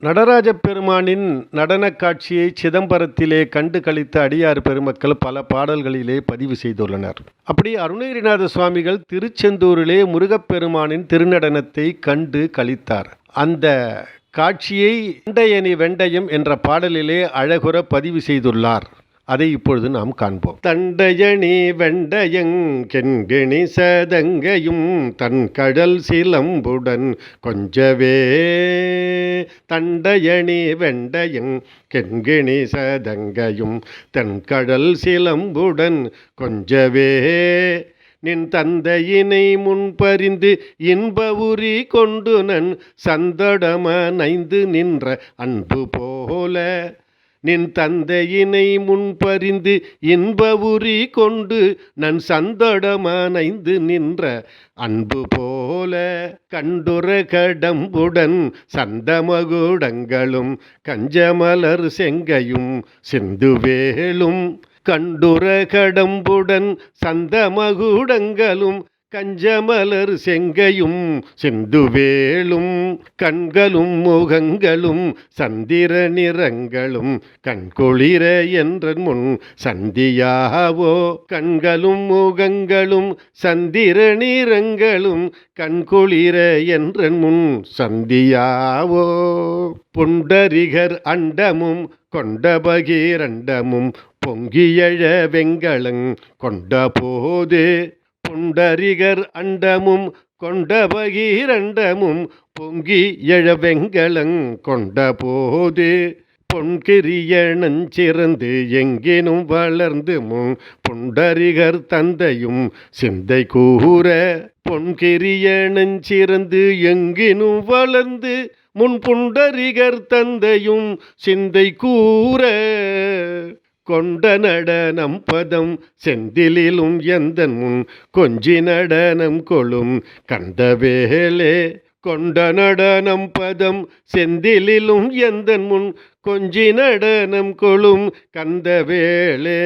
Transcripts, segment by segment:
நடராஜ பெருமானின் நடனக் காட்சியை சிதம்பரத்திலே கண்டு கழித்த அடியார் பெருமக்கள் பல பாடல்களிலே பதிவு செய்துள்ளனர். அப்படி அருணகிரிநாத சுவாமிகள் திருச்செந்தூரிலே முருகப்பெருமானின் திருநடனத்தை கண்டு கழித்தார் அந்த காட்சியை வெண்டையணி வெண்டயம் என்ற பாடலிலே அழகுற பதிவு செய்துள்ளார். அதை இப்பொழுது நாம் காண்போம். தண்டயணி வெண்டயங்கெண்கிணி சதங்கையும் தன் கடல் சிலம்புடன் கொஞ்சவே. தண்டயணி வெண்டயங் கெண்கிணி சதங்கையும் தன் கடல் சிலம்புடன் கொஞ்சவே. நின் தந்தையினை முன்பறிந்து இன்ப உரி கொண்டு நன் சந்தடம நைந்து நின்ற அன்பு போல. நின் தந்தையினை முன்பறிந்து இன்ப உரி கொண்டு நன் சந்தடமனைந்து நின்ற அன்பு போல கண்டுர கடம்புடன் சந்தமகுடங்களும் கஞ்சமலர் செங்கையும் சிந்துவேலும் கண்டுர கடம்புடன் சந்தமகுடங்களும் கஞ்சமலர் செங்கையும் செந்துவேளும் கண்களும் முகங்களும் சந்திர நிறங்களும் கண்குளிர என்ற முன் சந்தியாவோ. கண்களும் முகங்களும் சந்திர நிறங்களும் கண்குளிர என்ற முன் சந்தியாவோ. புண்டரிகர் அண்டமும் கொண்ட பகீரண்டமும் பொங்கியழ வெங்களங் கொண்ட போது புண்டரிகர் அண்டமும் கொண்ட பகீரண்டமும் பொங்கி எழ வெங்களங் கொண்ட போது பொன்கிரிய நஞ்சிறந்து எங்கேனும் வளர்ந்து முன் புண்டரிகர் தந்தையும் சிந்தை கூற பொன்கிரிய நஞ்சிறந்து எங்கினும் வளர்ந்து முன் புண்டரிகர் தந்தையும் சிந்தை கூற. கொண்ட நடனம் பதம் செந்திலும் எந்தன் முன் கொஞ்சி நடனம் கொளும் கண்டவேளே கொண்ட நடனம் பதம் செந்திலும் எந்தன் முன் கொஞ்சி நடனம் கொளும் கந்தவேளே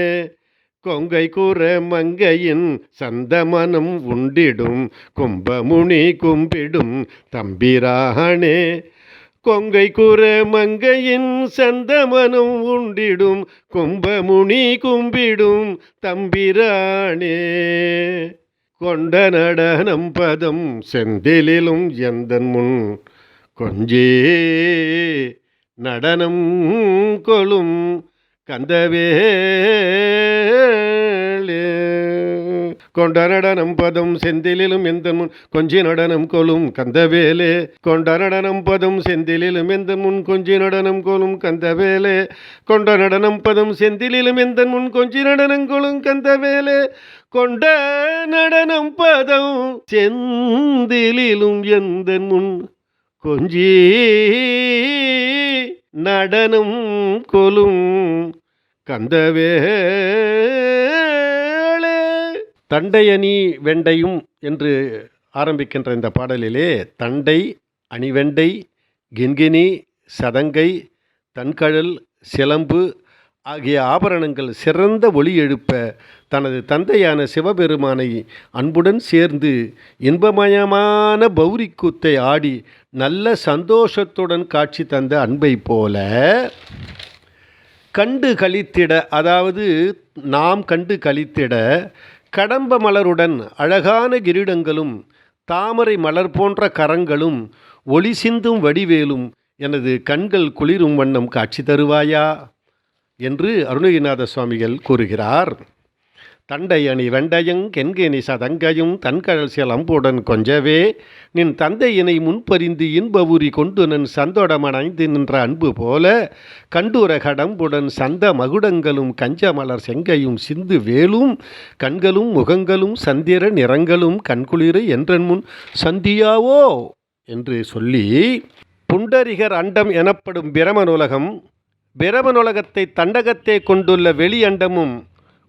கொங்கை கூற மங்கையின் சந்தமனம் உண்டிடும் கும்பமுனி கும்பிடும் தம்பிரானே. கொங்கை கூற மங்கையின் சந்தமனம் உண்டிடும் கும்பமுனி கும்பிடும் தம்பிரானே. கொண்ட நடனம் பதம் செந்திலும் எந்தன் முன்? கொஞ்சே நடனம் கொளும் கந்தவே. கொண்ட நடனம் பதம் செந்திலும் எந்த முன் கொஞ்சி நடனம் கொலும் கந்தவேலே. கொண்ட நடனம் பதம் செந்திலும் எந்த முன் கொஞ்சி நடனம் கொலும் கந்தவேலே. கொண்ட நடனம் பதம் செந்திலும் எந்த முன் கொஞ்சி நடனம் கொலும் கந்தவேலே. கொண்ட நடனம் பதம் செந்திலும் எந்த முன் கொஞ்சி நடனம் கொலும் கந்தவே. தண்டை அணி வெண்டையும் என்று ஆரம்பிக்கின்ற இந்த பாடலிலே தண்டை அணிவெண்டை கின்கினி சதங்கை தன்கழல் சிலம்பு ஆகிய ஆபரணங்கள் சிறந்த ஒளி எழுப்ப தனது தந்தையான சிவபெருமானை அன்புடன் சேர்ந்து இன்பமயமான பௌரி கூத்தை ஆடி நல்ல சந்தோஷத்துடன் காட்சி தந்த அன்பை போல கண்டு கழித்திட அதாவது நாம் கண்டு கழித்திட கடம்ப மலருடன் அழகான கிரீடங்களும் தாமரை மலர் போன்ற கரங்களும் ஒளி சிந்தும் வடிவேலும் எனது கண்கள் குளிரும் வண்ணம் காட்சி தருவாயா? என்று அருணகிரிநாத சுவாமிகள் கூறுகிறார். தண்டை அணி வெண்டையும் கென்கேனி சதங்கையும் தன்கழல் சிலம்புடன் கொஞ்சவே நின் தந்தையினை முன்பறிந்து இன்ப உரி கொண்டு நன் சந்தோடமணைந்து நின்ற அன்பு போல கண்டூர கடம்புடன் சந்த மகுடங்களும் கஞ்சமலர் செங்கையும் சிந்து வேலும் கண்களும் முகங்களும் சந்திர நிறங்களும் கண்குளிர என்றன் முன் சந்தியாவோ? என்று சொல்லி புண்டரிகர் அண்டம் எனப்படும் பிரமனுலகம் பிரமனுலகத்தை தண்டகத்தை கொண்டுள்ள வெளியண்டமும்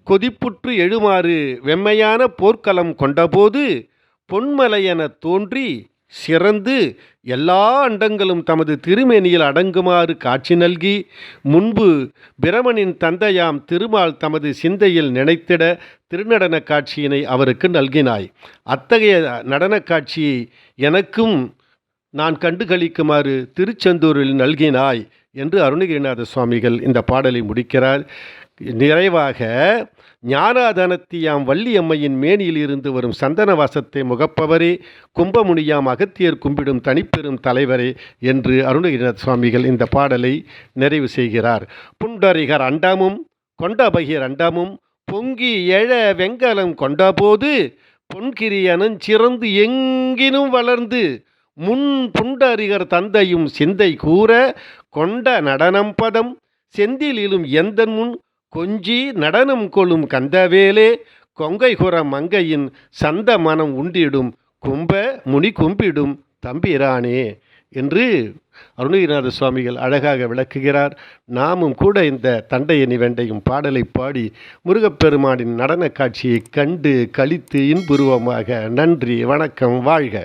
கொதிப்புற்று எழுமாறு வெம்மையான போர்க்களம் கொண்டபோது பொன்மலையென தோன்றி சிறந்து எல்லா அண்டங்களும் தமது திருமேனியில் அடங்குமாறு காட்சி நல்கி முன்பு பிரமனின் தந்தையாம் திருமால் தமது சிந்தையில் நினைத்திட திருநடன காட்சியினை அவருக்கு நல்கினாய். அத்தகைய நடனக் காட்சியை எனக்கும் நான் கண்டு கழிக்குமாறு திருச்செந்தூரில் நல்கினாய் என்று அருணகிரிநாத சுவாமிகள் இந்த பாடலை முடிக்கிறார். நிறைவாக ஞானாதனத்தியாம் வள்ளியம்மையின் மேனியில் இருந்து வரும் சந்தன வாசத்தை முகப்பவரே கும்பமுனியாம் அகத்தியர் கும்பிடும் தனிப்பெரும் தலைவரே என்று அருணகிரிநாத் சுவாமிகள் இந்த பாடலை நிறைவு செய்கிறார். புண்டரிகர் அண்டமும் கொண்டபகிர் அண்டமும் பொங்கி எழ வெங்கலம் கொண்டபோது பொன்கிரியனும் சிறந்து எங்கினும் வளர்ந்து முன் புண்டரிகர் தந்தையும் சிந்தை கூற கொண்ட நடனம் பதம் செந்திலிலும் எந்தன் முன் கொஞ்சி நடனம் கொள்ளும் கந்தவேலே கொங்கைகுற மங்கையின் சந்த மனம் உண்டிடும் கும்ப முனி கும்பிடும் தம்பிரானே என்று அருணகிரிநாத சுவாமிகள் அழகாக விளக்குகிறார். நாமும் கூட இந்த தண்டையணி வெண்டையும் பாடலை பாடி முருகப்பெருமானின் நடனக் காட்சியை கண்டு கழித்து இன்புருவமாக நன்றி வணக்கம் வாழ்க.